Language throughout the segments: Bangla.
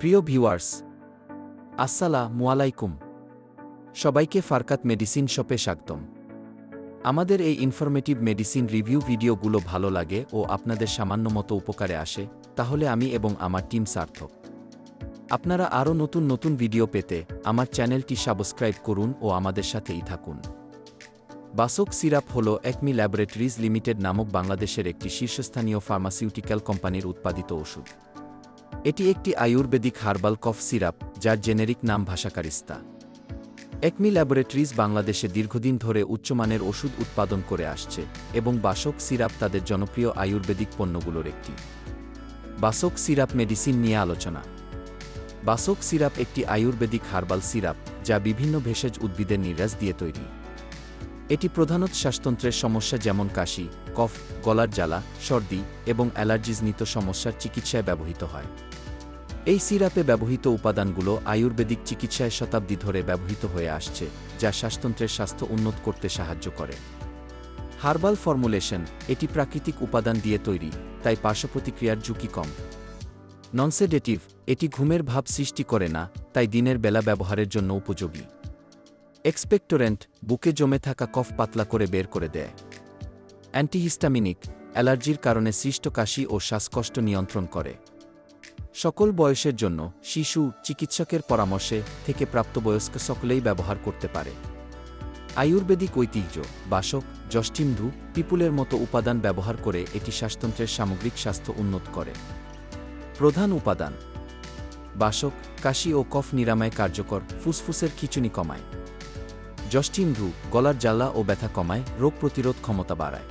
প্রিয় ভিউয়ার্স, আসসালামু আলাইকুম। সবাইকে ফারকাত মেডিসিন শপে স্বাগতম। আমাদের এই ইনফরমেটিভ মেডিসিন রিভিউ ভিডিওগুলো ভালো লাগে ও আপনাদের সামান্য মতো উপকারে আসে, তাহলে আমি এবং আমার টিম সার্থক। আপনারা আরও নতুন নতুন ভিডিও পেতে আমার চ্যানেলটি সাবস্ক্রাইব করুন ও আমাদের সাথেই থাকুন। বাসক সিরাপ হল একমি ল্যাবরেটরিজ লিমিটেড নামক বাংলাদেশের একটি শীর্ষস্থানীয় ফার্মাসিউটিক্যাল কোম্পানির উৎপাদিত ওষুধ। এটি একটি আয়ুর্বেদিক হার্বাল কফ সিরাপ, যার জেনেরিক নাম ভাষাকারিস্তা। একমি ল্যাবরেটরিজ বাংলাদেশে দীর্ঘদিন ধরে উচ্চমানের ওষুধ উৎপাদন করে আসছে এবং বাসক সিরাপ তাদের জনপ্রিয় আয়ুর্বেদিক পণ্যগুলোর একটি। বাসক সিরাপ মেডিসিন নিয়ে আলোচনা। বাসক সিরাপ একটি আয়ুর্বেদিক হার্বাল সিরাপ, যা বিভিন্ন ভেষজ উদ্ভিদের নিরাজ দিয়ে তৈরি। এটি প্রধানত শ্বাসতন্ত্রের সমস্যা যেমন কাশি, কফ, গলার জ্বালা, সর্দি এবং অ্যালার্জিজনিত সমস্যার চিকিৎসায় ব্যবহৃত হয়। এই সিরাপে ব্যবহৃত উপাদানগুলো আয়ুর্বেদিক চিকিৎসায় শতাব্দী ধরে ব্যবহৃত হয়ে আসছে, যা শ্বাসতন্ত্রের স্বাস্থ্য উন্নত করতে সাহায্য করে। হার্বাল ফর্মুলেশন এটি প্রাকৃতিক উপাদান দিয়ে তৈরি, তাই পার্শ্বপ্রতিক্রিয়ার ঝুঁকি কম। ননসেডেটিভ এটি ঘুমের ভাব সৃষ্টি করে না, তাই দিনের বেলা ব্যবহারের জন্য উপযোগী। এক্সপেক্টোরেন্ট বুকে জমে থাকা কফ পাতলা করে বের করে দেয়। অ্যান্টিহিস্টামিনিক অ্যালার্জির কারণে সৃষ্ট কাশি ও শ্বাসকষ্ট নিয়ন্ত্রণ করে। সকল বয়সের জন্য শিশু চিকিৎসকের পরামর্শে থেকে প্রাপ্তবয়স্ক সকলেই ব্যবহার করতে পারে। আয়ুর্বেদিক ঐতিহ্য, বাসক জষ্টিমধু পিপুলের মতো উপাদান ব্যবহার করে এটি শ্বাসতন্ত্রের সামগ্রিক স্বাস্থ্য উন্নত করে। প্রধান উপাদান, বাসক, কাশি ও কফ নিরাময় কার্যকর, ফুসফুসের খিচুনি কমায়। জষ্টিমধু গলার জ্বালা ও ব্যথা কমায়, রোগ প্রতিরোধ ক্ষমতা বাড়ায়।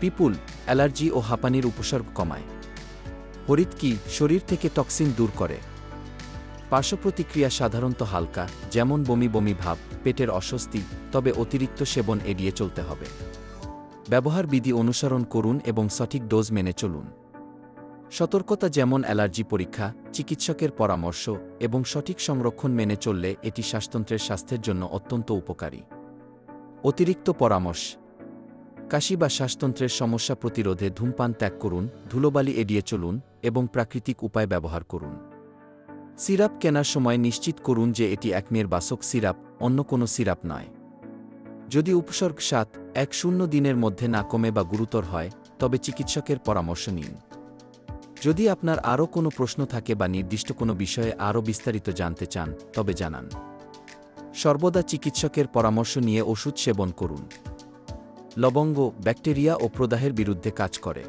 পিপুল, অ্যালার্জি ও হাঁপানির উপসর্গ কমায়। হরিৎকি শরীর থেকে টক্সিন দূর করে? পার্শ্বপ্রতিক্রিয়া সাধারণত হালকা, যেমন বমি বমি ভাব, পেটের অস্বস্তি, তবে অতিরিক্ত সেবন এড়িয়ে চলতে হবে। ব্যবহার বিধি অনুসরণ করুন এবং সঠিক ডোজ মেনে চলুন। সতর্কতা যেমন অ্যালার্জি পরীক্ষা, চিকিৎসকের পরামর্শ এবং সঠিক সংরক্ষণ মেনে চললে এটি শ্বাসতন্ত্রের স্বাস্থ্যের জন্য অত্যন্ত উপকারী। অতিরিক্ত পরামর্শ কাশি বা শ্বাসতন্ত্রের সমস্যা প্রতিরোধে ধূমপান ত্যাগ করুন, ধুলোবালি এড়িয়ে চলুন এবং প্রাকৃতিক উপায় ব্যবহার করুন। সিরাপ কেনার সময় নিশ্চিত করুন যে এটি একমের বাসক সিরাপ, অন্য কোনো সিরাপ নয়। যদি উপসর্গ সাত এক শূন্য দিনের মধ্যে না কমে বা গুরুতর হয়, তবে চিকিৎসকের পরামর্শ নিন। যদি আপনার আরও কোনো প্রশ্ন থাকে বা নির্দিষ্ট কোনো বিষয়ে আরও বিস্তারিত জানতে চান, তবে জানান। সর্বদা চিকিৎসকের পরামর্শ নিয়ে ওষুধ সেবন করুন। লবঙ্গ, ব্যাকটেরিয়া ও প্রদাহের বিরুদ্ধে কাজ করে।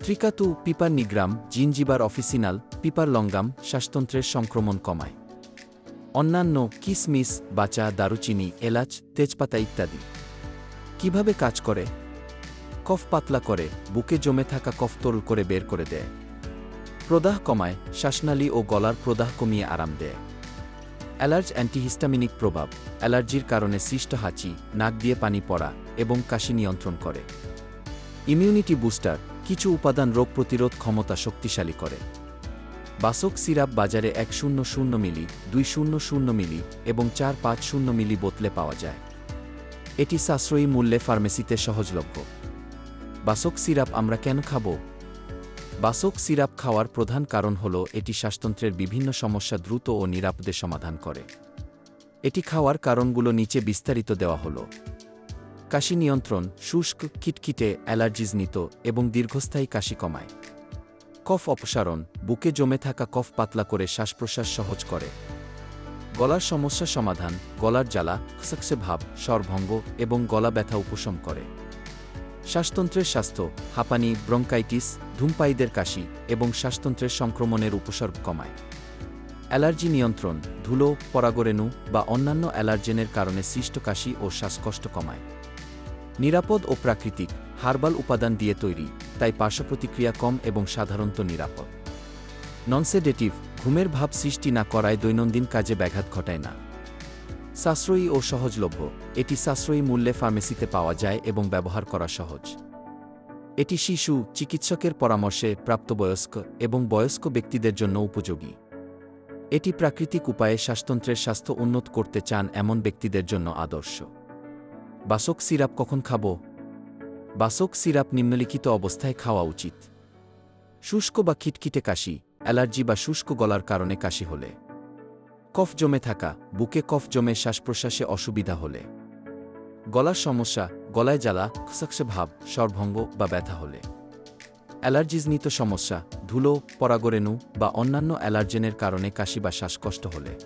ত্রিকাতু পিপার নিগ্রাম, জিনজিবার অফিসিনাল, পিপার লঙ্গাম শ্বাসতন্ত্রের সংক্রমণ কমায়। অন্যান্য কিসমিস, বাচা, দারুচিনি, এলাচ, তেজপাতা ইত্যাদি। কীভাবে কাজ করে? কফ পাতলা করে, বুকে জমে থাকা কফ তরল করে বের করে দেয়। প্রদাহ কমায়, শ্বাসনালী ও গলার প্রদাহ কমিয়ে আরাম দেয়। অ্যালার্জ অ্যান্টিহিস্টামিনিক প্রভাব, অ্যালার্জির কারণে সৃষ্ট হাঁচি, নাক দিয়ে পানি পড়া এবং কাশি নিয়ন্ত্রণ করে। ইমিউনিটি বুস্টার কিছু উপাদান রোগ প্রতিরোধ ক্ষমতা শক্তিশালী করে। বাসক সিরাপ বাজারে এক শূন্য শূন্য মিলি, দুই শূন্য শূন্য মিলি এবং চার পাঁচ শূন্য মিলি বোতলে পাওয়া যায়। এটি সাশ্রয়ী মূল্যে ফার্মেসিতে সহজলভ্য। বাসক সিরাপ আমরা কেন খাব? বাসক সিরাপ খাওয়ার প্রধান কারণ হল এটি শ্বাসতন্ত্রের বিভিন্ন সমস্যা দ্রুত ও নিরাপদে সমাধান করে। এটি খাওয়ার কারণগুলো নিচে বিস্তারিত দেওয়া হল। কাশি নিয়ন্ত্রণ, শুষ্ক কিটকিটে অ্যালার্জিজ নিত এবং দীর্ঘস্থায়ী কাশি কমায়। কফ অপসারণ, বুকে জমে থাকা কফ পাতলা করে শ্বাস প্রশ্বাস সহজ করে। গলার সমস্যা সমাধান, গলার জ্বালা খসকসে ভাব, স্বরভঙ্গ এবং গলা ব্যথা উপশম করে। শ্বাসতন্ত্রের স্বাস্থ্য, হাঁপানি, ব্রঙ্কাইটিস, ধূমপায়ীদের কাশি এবং শ্বাসতন্ত্রের সংক্রমণের উপসর্গ কমায়। অ্যালার্জি নিয়ন্ত্রণ, ধুলো, পরাগরেণু বা অন্যান্য অ্যালার্জেনের কারণে সৃষ্ট কাশি ও শ্বাসকষ্ট কমায়। নিরাপদ ও প্রাকৃতিক, হার্বাল উপাদান দিয়ে তৈরি, তাই পার্শ্বপ্রতিক্রিয়া কম এবং সাধারণত নিরাপদ। ননসেডেটিভ, ঘুমের ভাব সৃষ্টি না করায় দৈনন্দিন কাজে ব্যাঘাত ঘটায় না। সাশ্রয়ী ও সহজলভ্য। এটি সাশ্রয়ী মূল্যে ফার্মেসিতে পাওয়া যায় এবং ব্যবহার করা সহজ। এটি শিশু, চিকিৎসকের পরামর্শে প্রাপ্তবয়স্ক এবং বয়স্ক ব্যক্তিদের জন্য উপযোগী। এটি প্রাকৃতিক উপায়ে শ্বাসতন্ত্রের স্বাস্থ্য উন্নত করতে চান এমন ব্যক্তিদের জন্য আদর্শ। বাসক সিরাপ কখন খাব? বাসক সিরাপ নিম্নলিখিত অবস্থায় খাওয়া উচিত। শুষ্ক বা খিটখিটে কাশি, অ্যালার্জি বা শুষ্ক গলার কারণে কাশি হলে। কফ জমে থাকা, বুকে কফ জমে শ্বাস প্রশ্বাসে অসুবিধা হলে। গলার সমস্যা, গলায় জ্বালা, খসখসে ভাব, স্বরভঙ্গ বা ব্যথা হলে। অ্যালার্জিজনিত সমস্যা, ধুলো, পরাগরেণু বা অন্যান্য অ্যালার্জেনের কারণে কাশি বা শ্বাসকষ্ট হলে।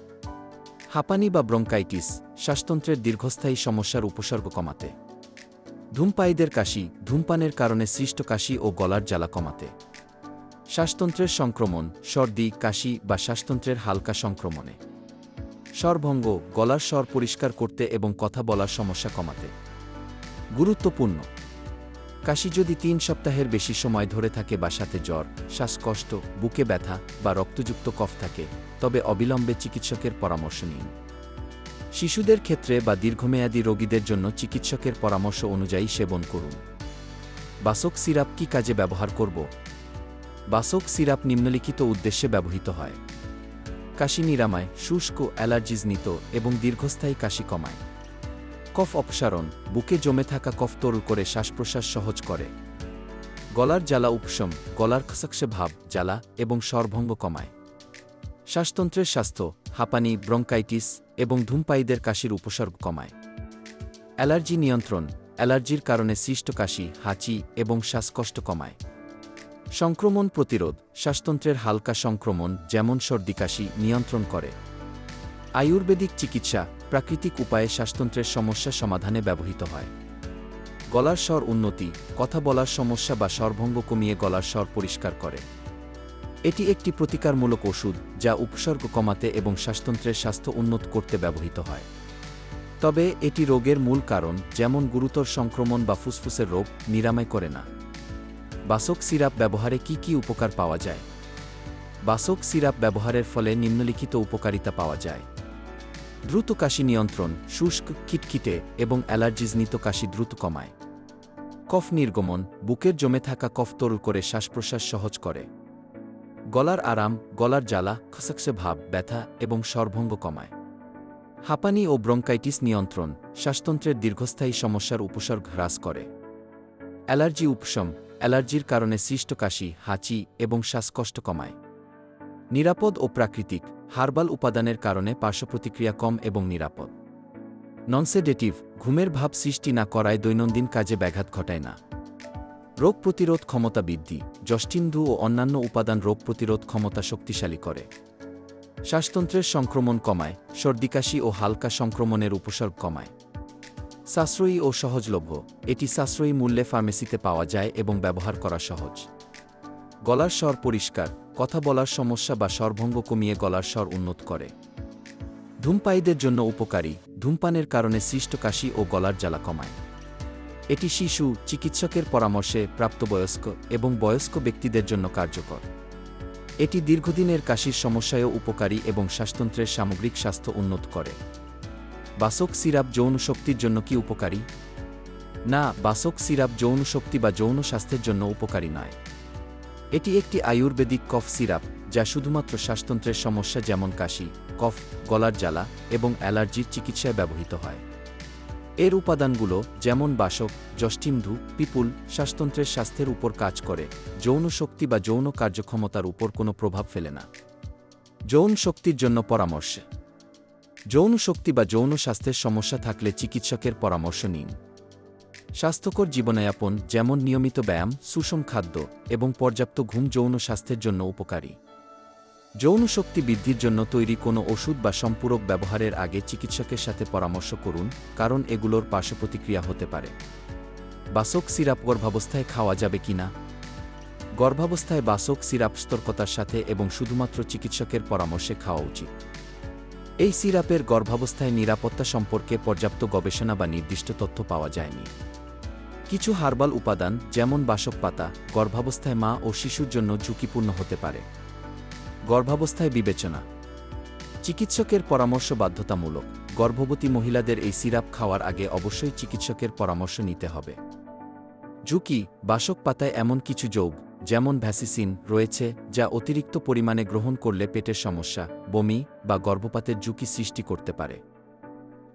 হাঁপানি বা ব্রঙ্কাইটিস, শ্বাসতন্ত্রের দীর্ঘস্থায়ী সমস্যার উপসর্গ কমাতে। ধূমপায়ীদের কাশি, ধূমপানের কারণে সৃষ্ট কাশি ও গলার জ্বালা কমাতে। শ্বাসতন্ত্রের সংক্রমণ, সর্দি, কাশি বা শ্বাসতন্ত্রের হালকা সংক্রমণে। স্বরভঙ্গ গলার স্বর পরিষ্কার করতে এবং কথা বলার সমস্যা কমাতে। গুরুত্বপূর্ণ। কাশি যদি তিন সপ্তাহের বেশি সময় ধরে থাকে বা সাথে জ্বর, শ্বাসকষ্ট, বুকে ব্যথা বা রক্তযুক্ত কফ থাকে, তবে অবিলম্বে চিকিৎসকের পরামর্শ নিন। শিশুদের ক্ষেত্রে বা দীর্ঘমেয়াদী রোগীদের জন্য চিকিৎসকের পরামর্শ অনুযায়ী সেবন করুন। বাসক সিরাপ কি কাজে ব্যবহার করব? বাসক সিরাপ নিম্নলিখিত উদ্দেশ্যে ব্যবহৃত হয়। কাশি নিরাময়, শুষ্ক অ্যালার্জিজনিত এবং দীর্ঘস্থায়ী কাশি কমায়। কফ অপসারণ, বুকে জমে থাকা কফ তরল করে শ্বাস প্রশ্বাস সহজ করে। গলার জ্বালা উপশম, গলার খসখসে ভাব, জ্বালা এবং স্বরভঙ্গ কমায়। শ্বাসতন্ত্রের স্বাস্থ্য, হাঁপানি, ব্রঙ্কাইটিস এবং ধূমপায়ীদের কাশির উপসর্গ কমায়। অ্যালার্জি নিয়ন্ত্রণ, অ্যালার্জির কারণে সৃষ্ট কাশি, হাঁচি এবং শ্বাসকষ্ট কমায়। সংক্রমণ প্রতিরোধ, শ্বাসতন্ত্রের হালকা সংক্রমণ, যেমন সর্দিকাশি নিয়ন্ত্রণ করে। আয়ুর্বেদিক চিকিৎসা, প্রাকৃতিক উপায়ে শ্বাসতন্ত্রের সমস্যা সমাধানে ব্যবহৃত হয়। গলার স্বর উন্নতি, কথা বলার সমস্যা বা স্বরভঙ্গ কমিয়ে গলার স্বর পরিষ্কার করে। এটি একটি প্রতিকারমূলক ওষুধ, যা উপসর্গ কমাতে এবং শ্বাসতন্ত্রের স্বাস্থ্য উন্নত করতে ব্যবহৃত হয়। তবে এটি রোগের মূল কারণ, যেমন গুরুতর সংক্রমণ বা ফুসফুসের রোগ, নিরাময় করে না। বাসক সিরাপ ব্যবহারে কি কি উপকার পাওয়া যায়? বাসক সিরাপ ব্যবহারের ফলে নিম্নলিখিত উপকারিতা পাওয়া যায়। দ্রুত কাশি নিয়ন্ত্রণ, শুষ্ক, খিটখিটে এবং অ্যালার্জিজনিত কাশি দ্রুত কমায়। কফ নির্গমন, বুকের জমে থাকা কফ তরল করে শ্বাস প্রশ্বাস সহজ করে। গলার আরাম, গলার জ্বালা, খসখসে ভাব, ব্যথা এবং স্বরভঙ্গ কমায়। হাঁপানি ও ব্রঙ্কাইটিস নিয়ন্ত্রণ, শ্বাসতন্ত্রের দীর্ঘস্থায়ী সমস্যার উপসর্গ হ্রাস করে। অ্যালার্জি উপশম অ্যালার্জির কারণে সৃষ্ট কাশি, হাঁচি এবং শ্বাসকষ্ট কমায়। নিরাপদ ও প্রাকৃতিক হার্বাল উপাদানের কারণে পার্শ্বপ্রতিক্রিয়া কম এবং নিরাপদ। ননসেডেটিভ, ঘুমের ভাব সৃষ্টি না করায় দৈনন্দিন কাজে ব্যাঘাত ঘটায় না। রোগ প্রতিরোধ ক্ষমতা বৃদ্ধি জষ্টিন্ধু ও অন্যান্য উপাদান রোগ প্রতিরোধ ক্ষমতা শক্তিশালী করে। শ্বাসতন্ত্রের সংক্রমণ কমায় সর্দিকাশি ও হালকা সংক্রমণের উপসর্গ কমায়। সাশ্রয়ী ও সহজলভ্য। এটি সাশ্রয়ী মূল্যে ফার্মেসিতে পাওয়া যায় এবং ব্যবহার করা সহজ। গলার স্বর পরিষ্কার, কথা বলার সমস্যা বা স্বরভঙ্গ কমিয়ে গলার স্বর উন্নত করে। ধূমপায়ীদের জন্য উপকারী, ধূমপানের কারণে সৃষ্ট কাশি ও গলার জ্বালা কমায়। এটি শিশু, চিকিৎসকের পরামর্শে প্রাপ্তবয়স্ক এবং বয়স্ক ব্যক্তিদের জন্য কার্যকর। এটি দীর্ঘদিনের কাশির সমস্যায়ও উপকারী এবং শ্বাসতন্ত্রের সামগ্রিক স্বাস্থ্য উন্নত করে। বাসক সিরাপ যৌন শক্তির জন্য কি উপকারী? না, বাসক সিরাপ যৌন শক্তি বা যৌন স্বাস্থ্যের জন্য উপকারী নয়। এটি একটি আয়ুর্বেদিক কফ সিরাপ, যা শুধুমাত্র শ্বাসতন্ত্রের সমস্যা যেমন কাশি, কফ, গলার জ্বালা এবং অ্যালার্জির চিকিৎসায় ব্যবহৃত হয়। এর উপাদানগুলো যেমন বাসক, জষ্টিমধু, পিপুল শ্বাসতন্ত্রের স্বাস্থ্যের উপর কাজ করে, যৌন শক্তি বা যৌন কার্যক্ষমতার উপর কোনো প্রভাব ফেলে না। যৌন শক্তির জন্য পরামর্শ। যৌন শক্তি বা যৌন স্বাস্থ্যের সমস্যা থাকলে চিকিৎসকের পরামর্শ নিন। স্বাস্থ্যকর জীবনযাপন যেমন নিয়মিত ব্যায়াম, সুষম খাদ্য এবং পর্যাপ্ত ঘুম যৌন স্বাস্থ্যের জন্য উপকারী। যৌন শক্তি বৃদ্ধির জন্য তৈরি কোনো ওষুধ বা সম্পূরক ব্যবহারের আগে চিকিৎসকের সাথে পরামর্শ করুন, কারণ এগুলোর পার্শ্বপ্রতিক্রিয়া হতে পারে। বাসক সিরাপ গর্ভাবস্থায় খাওয়া যাবে কিনা গর্ভাবস্থায় বাসক সিরাপ সতর্কতার সাথে এবং শুধুমাত্র চিকিৎসকের পরামর্শে খাওয়া উচিত। এই সিরাপের গর্ভাবস্থায় নিরাপত্তা সম্পর্কে পর্যাপ্ত গবেষণা বা নির্দিষ্ট তথ্য পাওয়া যায়নি। কিছু হার্বাল উপাদান, যেমন বাসক পাতা, গর্ভাবস্থায় মা ও শিশুর জন্য ঝুঁকিপূর্ণ হতে পারে। গর্ভাবস্থায় বিবেচনা। চিকিৎসকের পরামর্শ বাধ্যতামূলক। গর্ভবতী মহিলাদের এই সিরাপ খাওয়ার আগে অবশ্যই চিকিৎসকের পরামর্শ নিতে হবে। ঝুঁকি, বাসক পাতায় এমন কিছু যোগ যেমন ভ্যাসিসিন রয়েছে, যা অতিরিক্ত পরিমাণে গ্রহণ করলে পেটের সমস্যা, বমি বা গর্ভপাতের ঝুঁকি সৃষ্টি করতে পারে।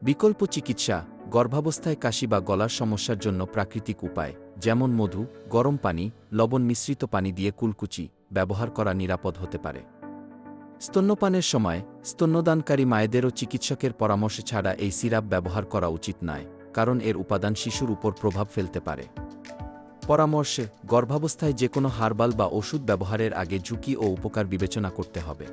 বিকল্প চিকিৎসা, গর্ভাবস্থায় কাশি বা গলার সমস্যার জন্য প্রাকৃতিক উপায়, যেমন মধু, গরম পানি, লবণ মিশ্রিত পানি দিয়ে কুলকুচি ব্যবহার করা নিরাপদ হতে পারে। স্তন্যপানের সময়, স্তন্যদানকারী মায়েদেরও চিকিৎসকের পরামর্শ ছাড়া এই সিরাপ ব্যবহার করা উচিত নয়, কারণ এর উপাদান শিশুর উপর প্রভাব ফেলতে পারে। পরামর্শ, গর্ভাবস্থায় যে কোনো হার্বাল বা ওষুধ ব্যবহারের আগে ঝুঁকি ও উপকার বিবেচনা করতে হবে।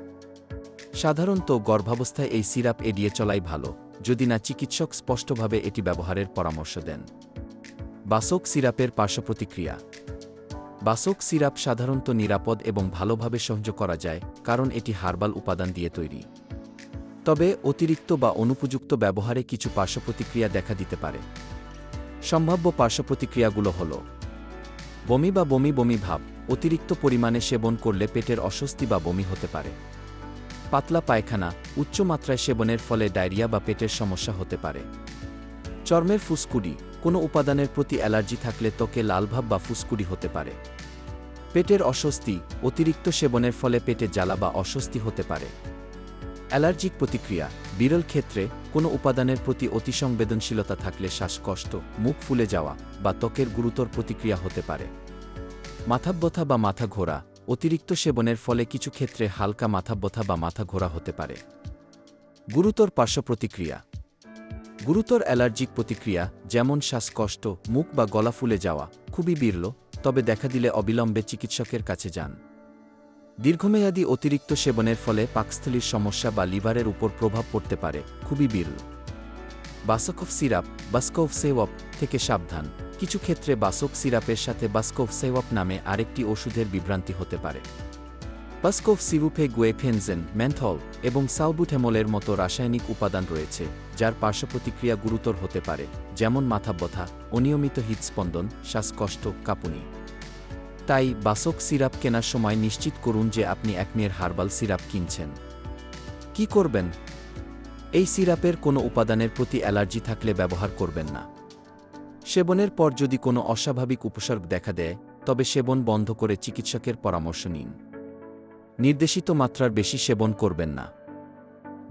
সাধারণত গর্ভাবস্থায় এই সিরাপ এড়িয়ে চলাই ভালো, যদি না চিকিৎসক স্পষ্টভাবে এটি ব্যবহারের পরামর্শ দেন। বাসক সিরাপের পার্শ্বপ্রতিক্রিয়া। বাসক সিরাপ সাধারণত নিরাপদ এবং ভালোভাবে সহ্য করা যায়, কারণ এটি হার্বাল উপাদান দিয়ে তৈরি। তবে অতিরিক্ত বা অনুপযুক্ত ব্যবহারে কিছু পার্শ্বপ্রতিক্রিয়া দেখা দিতে পারে। সম্ভাব্য পার্শ্বপ্রতিক্রিয়াগুলো হল বমি বা বমি বমি ভাব, অতিরিক্ত পরিমাণে সেবন করলে পেটের অস্বস্তি বা বমি হতে পারে। পাতলা পায়খানা উচ্চ মাত্রায় সেবনের ফলে ডায়রিয়া বা পেটের সমস্যা হতে পারে। চর্মের ফুসকুডি, কোনো উপাদানের প্রতি অ্যালার্জি থাকলে ত্বকে লালভাব বা ফুসকুডি হতে পারে। পেটের অস্বস্তি, অতিরিক্ত সেবনের ফলে পেটে জ্বালা বা অস্বস্তি হতে পারে। অ্যালার্জিক প্রতিক্রিয়া, বিরল ক্ষেত্রে কোনো উপাদানের প্রতি অতিসংবেদনশীলতা থাকলে শ্বাসকষ্ট, মুখ ফুলে যাওয়া বা ত্বকের গুরুতর প্রতিক্রিয়া হতে পারে। মাথাব্যথা বা মাথা ঘোরা অতিরিক্ত সেবনের ফলে কিছু ক্ষেত্রে হালকা মাথাব্যথা বা মাথা ঘোরা হতে পারে। গুরুতর পার্শ্ব প্রতিক্রিয়া, গুরুতর অ্যালার্জিক প্রতিক্রিয়া যেমন শ্বাসকষ্ট, মুখ বা গলা ফুলে যাওয়া খুবই বিরল, তবে দেখা দিলে অবিলম্বে চিকিৎসকের কাছে যান। দীর্ঘমেয়াদী অতিরিক্ত সেবনের ফলে পাকস্থলীর সমস্যা বা লিভারের উপর প্রভাব পড়তে পারে, খুবই বিরল। বাসকফ সিরাপ, বাস্কভ সেওয়াপ থেকে সাবধান। কিছু ক্ষেত্রে বাসক সিরাপের সাথে বাস্কভ সেওয়াপ নামে আরেকটি ওষুধের বিভ্রান্তি হতে পারে। বাস্কভ সিরুপে গুয়েফেনজেন ম্যান্থল এবং সাউবুথেমলের মতো রাসায়নিক উপাদান রয়েছে, যার পার্শ্বপ্রতিক্রিয়া গুরুতর হতে পারে, যেমন মাথা ব্যথা অনিয়মিত হৃদস্পন্দন, শ্বাসকষ্ট, কাঁপুনি। তাই বাসক সিরাপ কেনার সময় নিশ্চিত করুন যে আপনি একমের হার্বাল সিরাপ কিনছেন। কি করবেন? এই সিরাপের কোনো উপাদানের প্রতি অ্যালার্জি থাকলে ব্যবহার করবেন না। সেবনের পর যদি কোনো অস্বাভাবিক উপসর্গ দেখা দেয়, তবে সেবন বন্ধ করে চিকিৎসকের পরামর্শ নিন। নির্দেশিত মাত্রার বেশি সেবন করবেন না।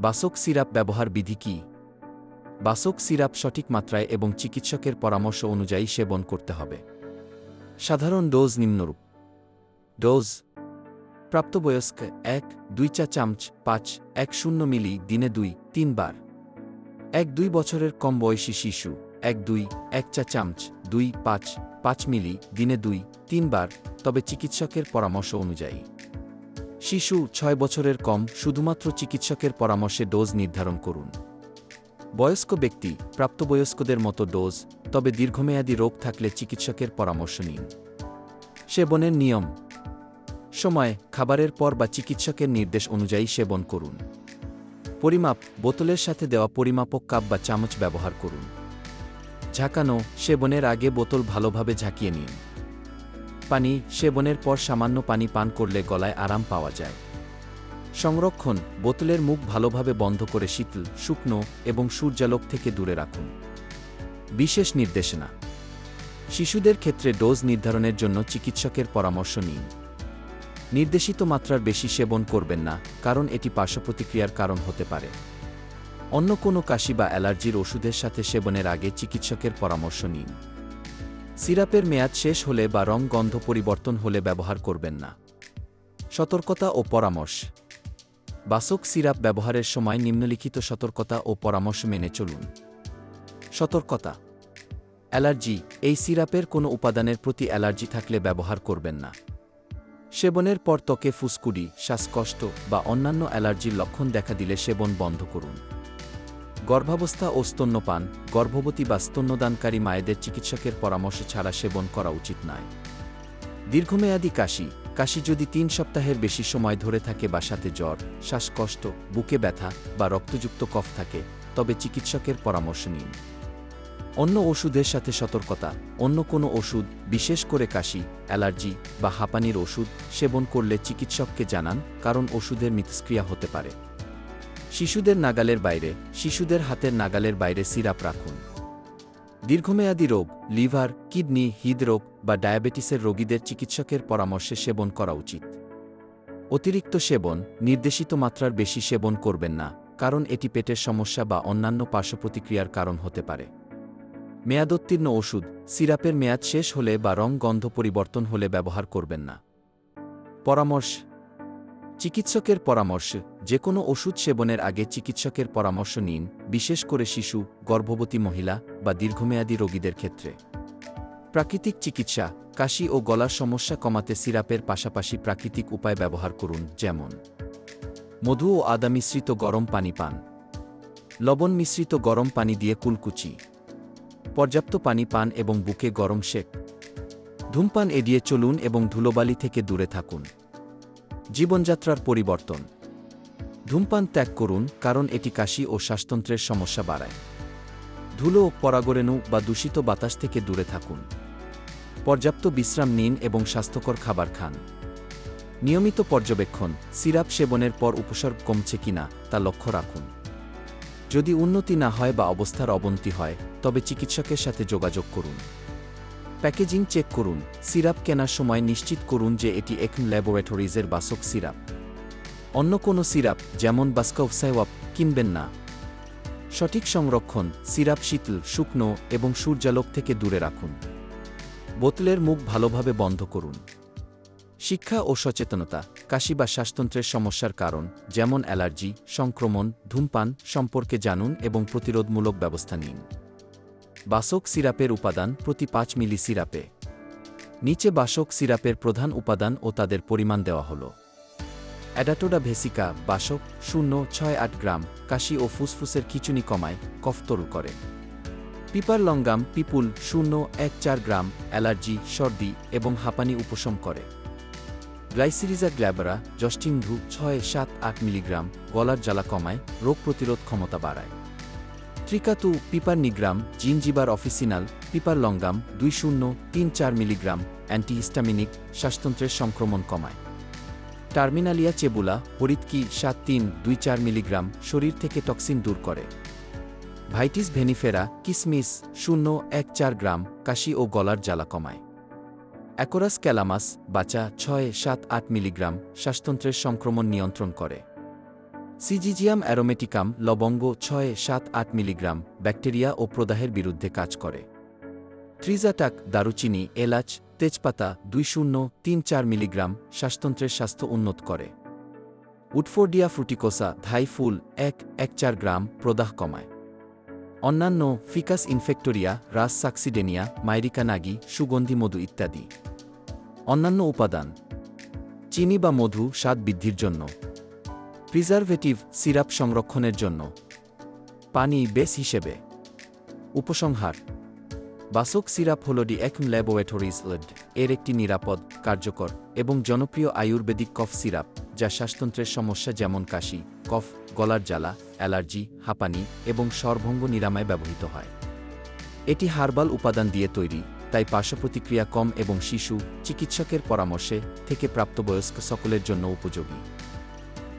বাসক সিরাপ ব্যবহার বিধি কি? বাসক সিরাপ সঠিক মাত্রায় এবং চিকিৎসকের পরামর্শ অনুযায়ী সেবন করতে হবে। সাধারণ ডোজ নিম্নরূপ। ডোজ, প্রাপ্তবয়স্ক এক, দুই চা চামচ, পাঁচ, এক শূন্য মিলি, দিনে দুই, তিনবার। এক, দুই বছরের কম বয়সী শিশু, এক, দুই, এক চা চামচ, দুই, পাঁচ পাঁচ মিলি, দিনে দুই, তিনবার, তবে চিকিৎসকের পরামর্শ অনুযায়ী। শিশু ছয় বছরের কম, শুধুমাত্র চিকিৎসকের পরামর্শে ডোজ নির্ধারণ করুন। বয়স্ক ব্যক্তি, প্রাপ্তবয়স্কদের মতো ডোজ, তবে দীর্ঘমেয়াদী রোগ থাকলে চিকিৎসকের পরামর্শ নিন। সেবনের নিয়ম। সময়, খাবারের পর বা চিকিৎসকের নির্দেশ অনুযায়ী সেবন করুন। পরিমাপ, বোতলের সাথে দেওয়া পরিমাপক কাপ বা চামচ ব্যবহার করুন। ঝাঁকানো, সেবনের আগে বোতল ভালোভাবে ঝাঁকিয়ে নিন। পানি, সেবনের পর সামান্য পানি পান করলে গলায় আরাম পাওয়া যায়। সংরক্ষণ, বোতলের মুখ ভালোভাবে বন্ধ করে শীতল, শুকনো এবং সূর্যালোক থেকে দূরে রাখুন। বিশেষ নির্দেশনা, শিশুদের ক্ষেত্রে ডোজ নির্ধারণের জন্য চিকিৎসকের পরামর্শ নিন। নির্দেশিত মাত্রার বেশি সেবন করবেন না, কারণ এটি পার্শ্বপ্রতিক্রিয়ার কারণ হতে পারে। অন্য কোনো কাশি বা অ্যালার্জির ওষুধের সাথে সেবনের আগে চিকিৎসকের পরামর্শ নিন। সিরাপের মেয়াদ শেষ হলে বা রং গন্ধ পরিবর্তন হলে ব্যবহার করবেন না। সতর্কতা ও পরামর্শ। বাসক সিরাপ ব্যবহারের সময় নিম্নলিখিত সতর্কতা ও পরামর্শ মেনে চলুন। সতর্কতা। অ্যালার্জি। এই সিরাপের কোনো উপাদানের প্রতি অ্যালার্জি থাকলে ব্যবহার করবেন না। সেবনের পর ত্বকে ফুসকুডি, শ্বাসকষ্ট বা অন্যান্য অ্যালার্জির লক্ষণ দেখা দিলে সেবন বন্ধ করুন। গর্ভাবস্থা ও স্তন্যপান, গর্ভবতী বা স্তন্যদানকারী মায়েদের চিকিৎসকের পরামর্শ ছাড়া সেবন করা উচিত নয়। দীর্ঘমেয়াদী কাশি। কাশি যদি তিন সপ্তাহের বেশি সময় ধরে থাকে বা সাথে জ্বর, শ্বাসকষ্ট, বুকে ব্যথা বা রক্তযুক্ত কফ থাকে, তবে চিকিৎসকের পরামর্শ নিন। অন্য ওষুধের সাথে সতর্কতা, অন্য কোনো ওষুধ, বিশেষ করে কাশি, অ্যালার্জি বা হাঁপানির ওষুধ সেবন করলে চিকিৎসককে জানান, কারণ ওষুধের মিথস্ক্রিয়া হতে পারে। শিশুদের নাগালের বাইরে, শিশুদের হাতের নাগালের বাইরে সিরাপ রাখুন। দীর্ঘমেয়াদী রোগ, লিভার, কিডনি, হৃদরোগ বা ডায়াবেটিসের রোগীদের চিকিৎসকের পরামর্শে সেবন করা উচিত। অতিরিক্ত সেবন, নির্দেশিত মাত্রার বেশি সেবন করবেন না, কারণ এটি পেটের সমস্যা বা অন্যান্য পার্শ্বপ্রতিক্রিয়ার কারণ হতে পারে। মেয়াদোত্তীর্ণ ওষুধ, সিরাপের মেয়াদ শেষ হলে বা রং গন্ধ পরিবর্তন হলে ব্যবহার করবেন না। পরামর্শ, চিকিৎসকের পরামর্শ যে কোনো ওষুধ সেবনের আগে চিকিৎসকের পরামর্শ নিন, বিশেষ করে শিশু, গর্ভবতী মহিলা বা দীর্ঘমেয়াদী রোগীদের ক্ষেত্রে। প্রাকৃতিক চিকিৎসা, কাশি ও গলার সমস্যা কমাতে সিরাপের পাশাপাশি প্রাকৃতিক উপায় ব্যবহার করুন, যেমন মধু ও আদা মিশ্রিত গরম পানি পান, লবণ মিশ্রিত গরম পানি দিয়ে কুলকুচি, পর্যাপ্ত পানি পান এবং বুকে গরম শেক ধূমপান এড়িয়ে চলুন এবং ধুলোবালি থেকে দূরে থাকুন। জীবনযাত্রার পরিবর্তন ধূমপান ত্যাগ করুন কারণ এটি কাশি ও শ্বাসতন্ত্রের সমস্যা বাড়ায়। ধুলো, পরাগরেণু বা দূষিত বাতাস থেকে দূরে থাকুন। পর্যাপ্ত বিশ্রাম নিন এবং স্বাস্থ্যকর খাবার খান। নিয়মিত পর্যবেক্ষণ, সিরাপ সেবনের পর উপসর্গ কমছে কিনা তা লক্ষ্য রাখুন। যদি উন্নতি না হয় বা অবস্থার অবনতি হয়, তবে চিকিৎসকের সাথে যোগাযোগ করুন। প্যাকেজিং চেক করুন, সিরাপ কেনার সময় নিশ্চিত করুন যে এটি একম ল্যাবরেটরিজের বাসক সিরাপ। অন্য কোনো সিরাপ যেমন বাস্কভসাইওয়াপ কিনবেন না। সঠিক সংরক্ষণ সিরাপ শীতল, শুকনো এবং সূর্যালোক থেকে দূরে রাখুন। বোতলের মুখ ভালোভাবে বন্ধ করুন। শিক্ষা ও সচেতনতা কাশি বা শ্বাসতন্ত্রের সমস্যার কারণ যেমন অ্যালার্জি, সংক্রমণ, ধূমপান সম্পর্কে জানুন এবং প্রতিরোধমূলক ব্যবস্থা নিন। বাসক সিরাপের উপাদান প্রতি পাঁচ মিলি সিরাপে। নিচে বাসক সিরাপের প্রধান উপাদান ও তাদের পরিমাণ দেওয়া হল। অ্যাডাটোডা ভেসিকা বাসক শূন্য ছয় আট গ্রাম কাশি ও ফুসফুসের খিচুনি কমায় কফতরু করে। পিপার লঙ্গাম পিপুল শূন্য এক চার গ্রাম অ্যালার্জি, সর্দি এবং হাঁপানি উপশম করে। গ্লাইসিরিজা গ্ল্যাবরা জস্টিংধু ছয় সাত আট মিলিগ্রাম গলার জ্বালা কমায়, রোগ প্রতিরোধ ক্ষমতা বাড়ায়। ত্রিকাতু পিপার নিগ্রাম জিনজিবার অফিসিনাল পিপার লঙ্গাম দুই শূন্য তিন চার মিলিগ্রাম অ্যান্টিহিস্টামিনিক শ্বাসতন্ত্রের সংক্রমণ কমায়। টার্মিনালিয়া চেবুলা হরিৎকি সাত তিন দুই চার মিলিগ্রাম, শরীর থেকে টক্সিন দূর করে। ভাইটিস ভেনিফেরা, কিসমিস শূন্য এক চার গ্রাম, কাশি ও গলার জ্বালা কমায়। অ্যাকোরাস ক্যালামাস, বাচা ছয় সাত আট মিলিগ্রাম, শ্বাসতন্ত্রের সংক্রমণ নিয়ন্ত্রণ করে। সিজিজিয়াম অ্যারোমেটিকাম, লবঙ্গ ছয় সাত আট মিলিগ্রাম, ব্যাকটেরিয়া ও প্রদাহের বিরুদ্ধে কাজ করে। ট্রিজাটাক দারুচিনি, এলাচ তেজপাতা দুই শূন্য তিন চার মিলিগ্রাম শ্বাসতন্ত্রের স্বাস্থ্য উন্নত করে। উটফোর্ডিয়া ফ্রুটিকোসা ধাই ফুল এক এক চার গ্রাম প্রদাহ কমায়। অন্যান্য ফিকাস ইনফেক্টোরিয়া, রাস সাক্সিডেনিয়া, মাইরিকা নাগি, সুগন্ধি, মধু ইত্যাদি। অন্যান্য উপাদান, চিনি বা মধু স্বাদ বৃদ্ধির জন্য। প্রিজারভেটিভ সিরাপ সংরক্ষণের জন্য। পানি বেস হিসেবে। উপসংহার বাসক সিরাপ হল ডি একম ল্যাবরেটরিজ এর একটি নিরাপদ, কার্যকর এবং জনপ্রিয় আয়ুর্বেদিক কফ সিরাপ, যা শ্বাসতন্ত্রের সমস্যা যেমন কাশি, কফ, গলার জ্বালা, অ্যালার্জি, হাঁপানি এবং স্বরভঙ্গ নিরাময় ব্যবহৃত হয়। এটি হার্বাল উপাদান দিয়ে তৈরি, তাই পার্শ্বপ্রতিক্রিয়া কম এবং শিশু, চিকিৎসকের পরামর্শে থেকে প্রাপ্তবয়স্ক সকলের জন্য উপযোগী।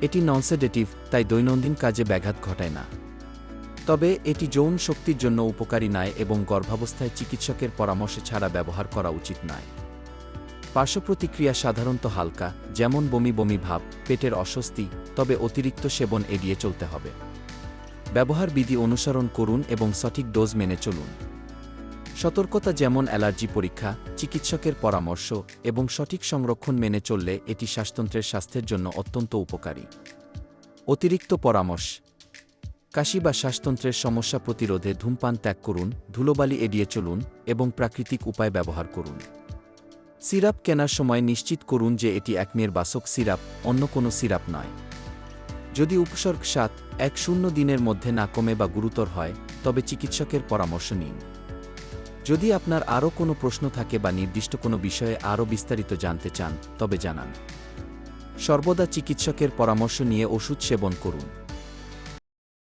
এটি ননসেডেটিভ, তাই দৈনন্দিন কাজে ব্যাঘাত ঘটায় না। তবে এটি যৌন শক্তির জন্য উপকারী নয় এবং গর্ভাবস্থায় চিকিৎসকের পরামর্শ ছাড়া ব্যবহার করা উচিত নয়। পার্শ্বপ্রতিক্রিয়া সাধারণত হালকা, যেমন বমি বমি ভাব, পেটের অস্বস্তি, তবে অতিরিক্ত সেবন এড়িয়ে চলতে হবে। ব্যবহার বিধি অনুসরণ করুন এবং সঠিক ডোজ মেনে চলুন। সতর্কতা যেমন অ্যালার্জি পরীক্ষা, চিকিৎসকের পরামর্শ এবং সঠিক সংরক্ষণ মেনে চললে এটি শ্বাসতন্ত্রের স্বাস্থ্যের জন্য অত্যন্ত উপকারী। অতিরিক্ত পরামর্শ কাশি বা শ্বাসতন্ত্রের সমস্যা প্রতিরোধে ধূমপান ত্যাগ করুন, ধুলোবালি এড়িয়ে চলুন এবং প্রাকৃতিক উপায় ব্যবহার করুন। সিরাপ কেনার সময় নিশ্চিত করুন যে এটি একমের বাসক সিরাপ, অন্য কোনো সিরাপ নয়। যদি উপসর্গ সাত এক শূন্য দিনের মধ্যে না কমে বা গুরুতর হয়, তবে চিকিৎসকের পরামর্শ নিন। যদি আপনার আরও কোনো প্রশ্ন থাকে বা নির্দিষ্ট কোনো বিষয়ে আরও বিস্তারিত জানতে চান, তবে জানান। সর্বদা চিকিৎসকের পরামর্শ নিয়ে ওষুধ সেবন করুন।